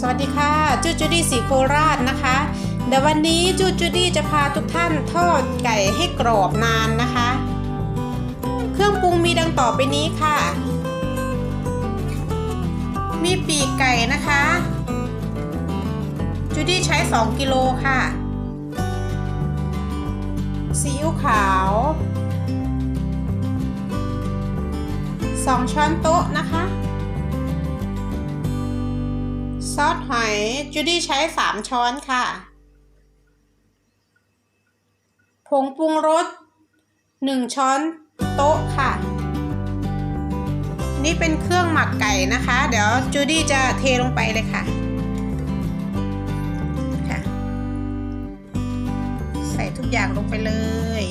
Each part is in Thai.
สวัสดีค่ะจูจูดี้สีโคราชนะคะเดี๋ยววันนี้จูจูดี้จะพาทุกท่านทอดไก่ให้กรอบนานนะคะ เครื่องปรุงมีดังต่อไปนี้ค่ะ มีปีกไก่นะคะจูดี้ใช้ 2 กิโลค่ะซีอิ๊วขาว 2 ช้อนโต๊ะนะคะ ซอสหอยจูดี้ใช้ 3 ช้อนค่ะ ผงปรุงรส 1 ช้อนโต๊ะค่ะ นี่เป็นเครื่องหมักไก่นะคะ เดี๋ยวจูดี้จะเทลงไปเลยค่ะค่ะ ใส่ทุกอย่างลงไปเลย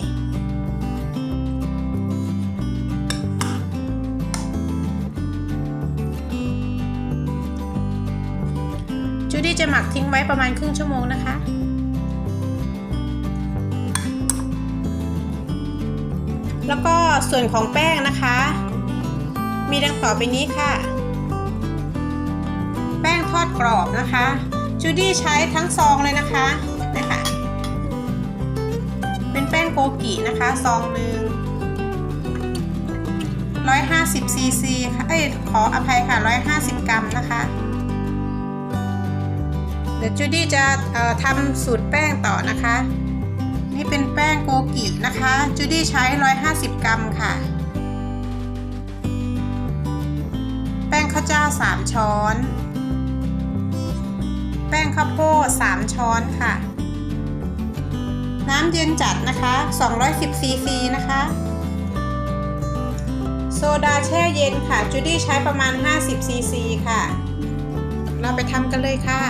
จูดี้จะหมักทิ้งไว้ประมาณครึ่งชั่วโมงนะคะ แล้วก็ส่วนของแป้งนะคะ มีดังต่อไปนี้ค่ะ แป้งทอดกรอบนะคะจูดี้ใช้ทั้งซองเลยนะคะนะคะเป็นแป้งโกกินะคะซองหนึ่ง150ซีซีค่ะ เอ้ย ขออภัยค่ะ 150 กรัมนะคะ ดี๋ยวจูดี้จะทำสูตรแป้งต่อนะคะ นี่เป็นแป้งโกกินะคะจูดี้ใช้ 150 กรัมค่ะ แป้งข้าวเจ้า 3 ช้อน แป้งข้าวโพด3ช้อนค่ะ น้ำเย็นจัดนะคะ 210ซีซีนะคะโซดาแช่เย็นค่ะจูดี้ใช้ประมาณ 50ซีซีค่ะ เราไปทำกันเลยค่ะ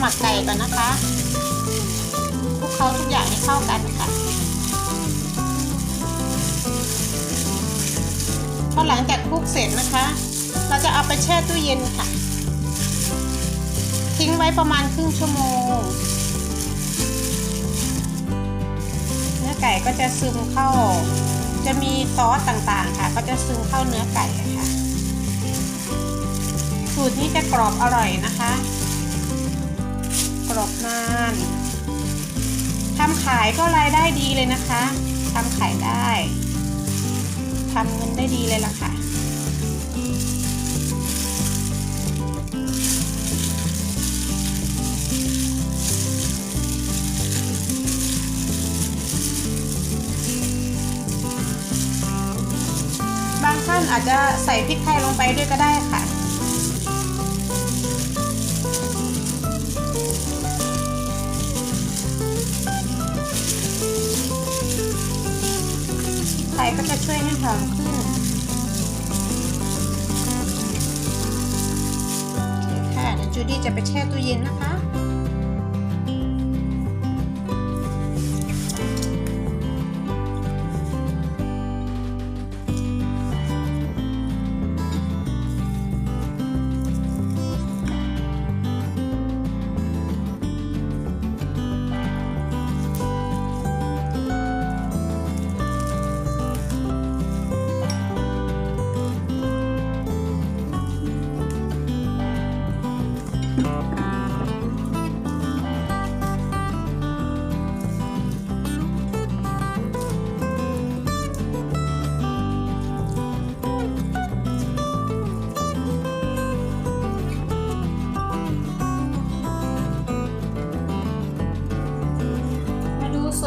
หมักไก่ก่อนนะคะคลุกเคล้าทุกอย่างให้เข้ากันค่ะพอหลังจากคลุกเสร็จนะคะ เราจะเอาไปแช่ตู้เย็นค่ะ ทิ้งไว้ประมาณครึ่งชั่วโมง เนื้อไก่ก็จะซึมเข้า จะมีซอสต่างๆค่ะ ก็จะซึมเข้าเนื้อไก่ค่ะสูตรนี้จะกรอบอร่อยนะคะ รอบนานทำขายก็รายได้ดีเลยนะคะทำขายได้ทำเงินได้ดีเลยล่ะค่ะบางท่านอาจจะใส่พริกไทยลงไปด้วยก็ได้ค่ะ ก็จะช่วยให้หอมขึ้นโอเคค่ะเดี๋ยวจูดี้จะไปแช่ตู้เย็นนะคะ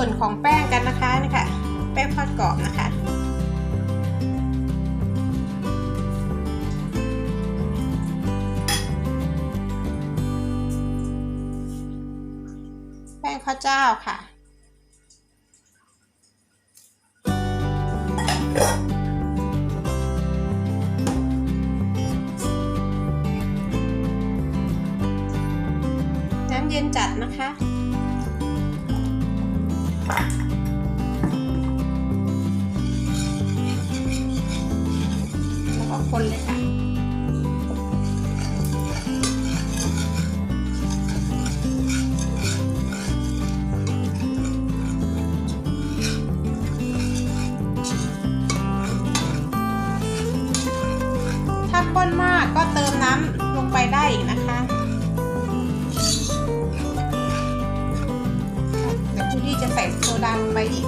ส่วนของแป้งกันนะคะนี่ค่ะแป้งทอดกรอบนะคะ แป้งข้าวเจ้าค่ะน้ำเย็นจัดนะคะ นะคะเดี๋ยวจูดี้จะใส่โซดาลงไปอีก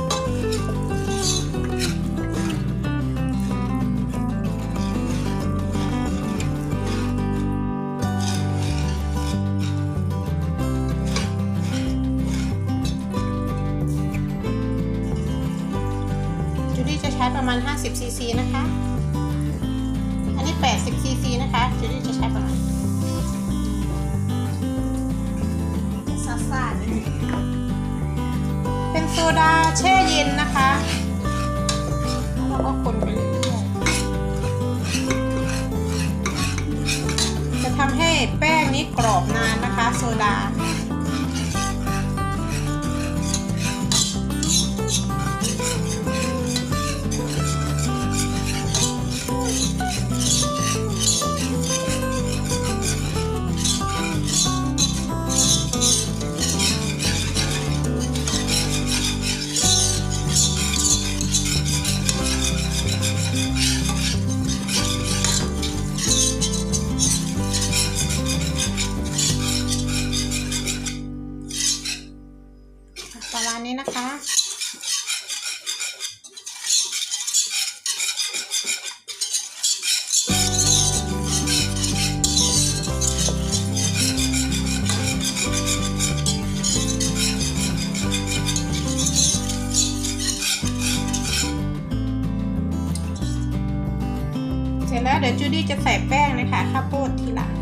จูดี้จะใช้ประมาณ 50 ซีซีนะคะ อันนี้ 80 ซีซีนะคะจูดี้จะใช้ประ โซดาแช่เย็นนะคะแล้วเราก็คนไปเรื่อยๆจะทำให้แป้งนี้กรอบนานนะคะ โซดา ดี้จะใส่แป้งนะคะข้าวโพดทีหลัง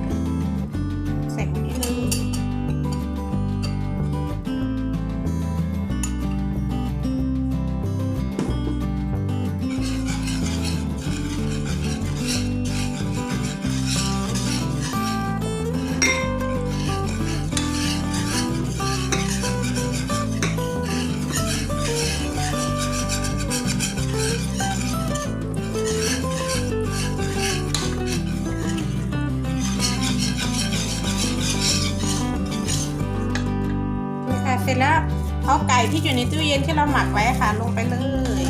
สร็จแล้วเอาไก่ที่อยู่ในตู้เย็นที่เราหมักไว้ค่ะ ลงไปเลย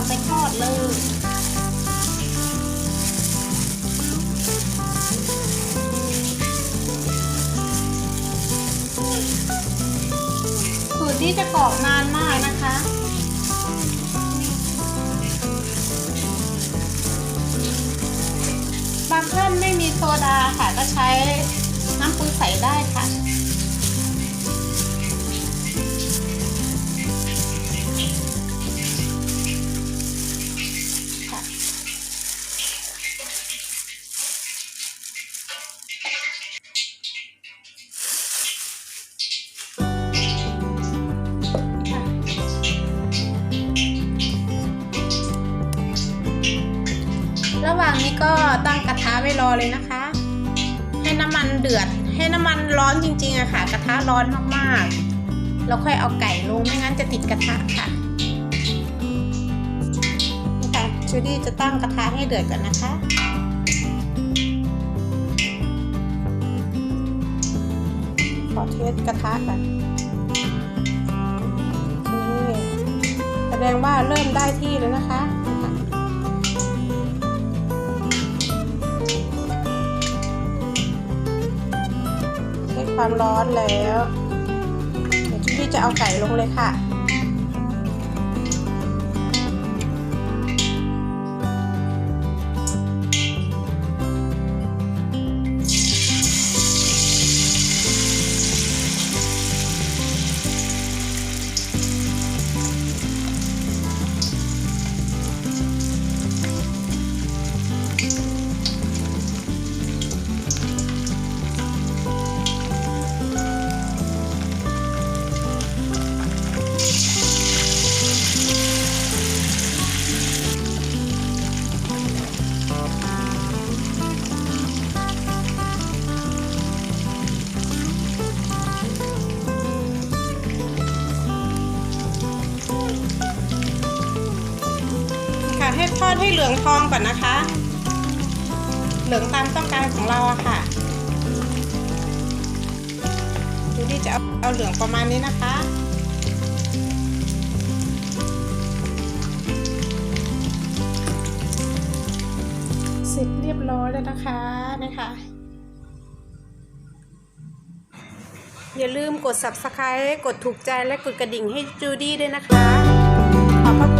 เอาไปทอดเลยสูตรนี้จะกรอบนานมากนะคะบางท่านไม่มีโซดาค่ะก็ใช้น้ำปูใสได้ค่ะค่ะ ตั้งกระทะไว้รอเลยนะคะ ให้น้ำมันเดือด ให้น้ำมันร้อนจริงๆอะค่ะ กระทะร้อนมากๆแล้วค่อยเอาไก่ลงไม่งั้นจะติดกระทะค่ะนี่ค่ะจูดี้จะตั้งกระทะให้เดือดก่อนนะคะขอเทสกระทะก่อนโอเคแสดงว่าเริ่มได้ที่แล้วนะคะ ความร้อนแล้วเดี๋ยวจูดี้จะเอาไก่ลงเลยค่ะ ดให้เหลืองทองก่อนนะคะ เหลืองตามต้องการของเราอะค่ะจูดี้จะเอาเอาเหลืองประมาณนี้นะคะเสร็จเรียบร้อยแล้วนะคะนะคะ อย่าลืมกด subscribe กดถูกใจและกดกระดิ่งให้จูดี้ด้วยนะคะ ขอบพระคุณ